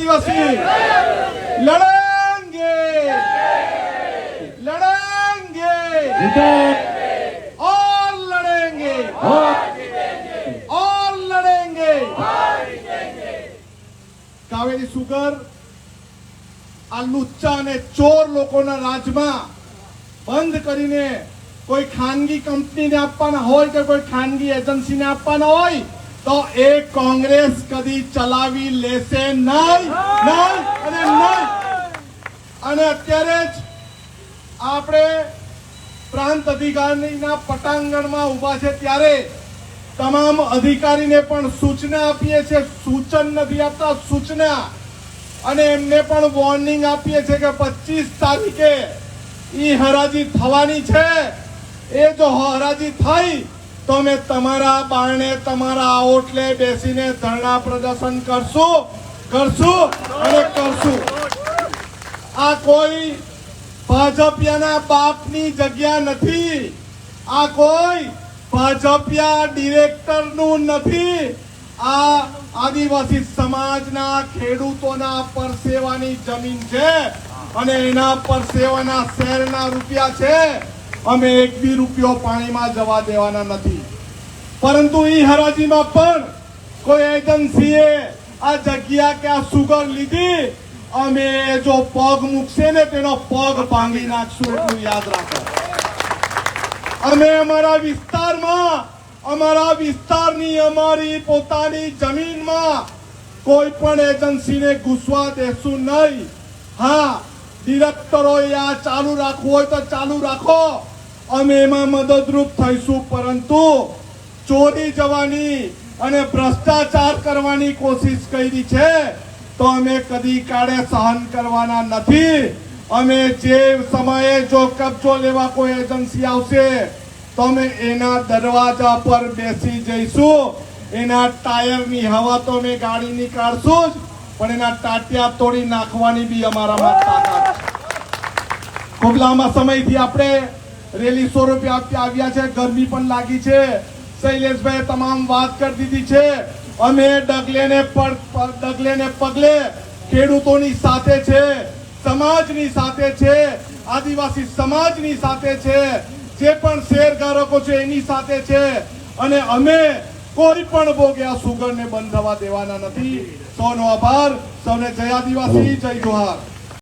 आदिवासी लड़ेंगे लड़ेंगे और लड़ेंगे और लड़ेंगे કાવેરી સુગર આ લુચ્ચા અને ચોર લોકોના રાજમાં બંધ કરીને કોઈ ખાનગી કંપનીને આપવાના હોય કે કોઈ ખાનગી એજન્સીને આપવાના હોય તો એ કોંગ્રેસ કદી ચલાવી લેશે નહીં. નહીં અને નહીં. અને અત્યારે જ આપણે પ્રાંત અધિકારીના પટાંગણમાં ઊભા છે ત્યારે તમામ અધિકારીને પણ સૂચના આપીએ છીએ સૂચન નથી આપતા, સૂચના. અને એમને પણ વોર્નિંગ આપીએ છીએ કે પચીસ તારીખે ઈ હરાજી થવાની છે. એ જો હરાજી થઈ તો અમે તમારા બારણે તમારા આઉટલે બેસીને ધરણા પ્રદર્શન કરશું કરશું અને કરશું. આ કોઈ ભાજપિયાના બાપની જગ્યા નથી. આ કોઈ ભાજપિયા ડિરેક્ટરનું નથી. આ આદિવાસી સમાજના ખેડૂતોના પરસેવાની જમીન છે અને એના પરસેવાના શહેરના રૂપિયા છે. અમે એક બી રૂપિયો પાણીમાં જવા દેવાના નથી. પરંતુ એ હરાજીમાં પણ કોઈ એજન્સીએ આ જગ્યા કે આ સુગર લીધી, અમે જો પગ મૂકશે ને તેનો પગ ભાંગી નાખશું એટલું યાદ રાખો. અમે અમારા વિસ્તારમાં, અમારા વિસ્તારની અમારી પોતાની જમીનમાં કોઈ પણ એજન્સીને ઘૂસવા દેશું નહીં. હા, ડિરેક્ટરોએ આ ચાલુ રાખવું હોય તો ચાલુ રાખો. અમે એમાં મદદરૂપ થઈશું, પરંતુ ચોરી જવાની અને ભ્રષ્ટાચાર કરવાની કોશિશ કરી છે, તો અમે કદી કાળે સહન કરવાના નથી. અમે જે સમયે જો કબજો લેવા કોઈ એજન્સી આવશે, તો અમે એના દરવાજા પર બેસી જઈશું. એના ટાયરની હવા તો અમે ગાડી નીકાળશું જ, પણ એના ટાટિયા તોડી નાખવાની બી અમારામાં તાકાત ખૂબ સમયથી આપણે રેલી સ્વરૂપે આપતા આવ્યા છે. ગરમી પણ લાગી છે. શૈલેષભાઈ તમામ વાત કરી દીધી છે. અમે ડગલે ને પગ ડગલે ને પગલે ખેડૂતોની સાથે છે, સમાજની સાથે છે, આદિવાસી સમાજની સાથે છે, જે પણ શેરધારકો છે એની સાથે છે. અને અમે કોઈ પણ ભોગે આ સુગરને બંધ થવા દેવાના નથી. સૌનો આભાર, સૌને જય આદિવાસી, જય જોહાર.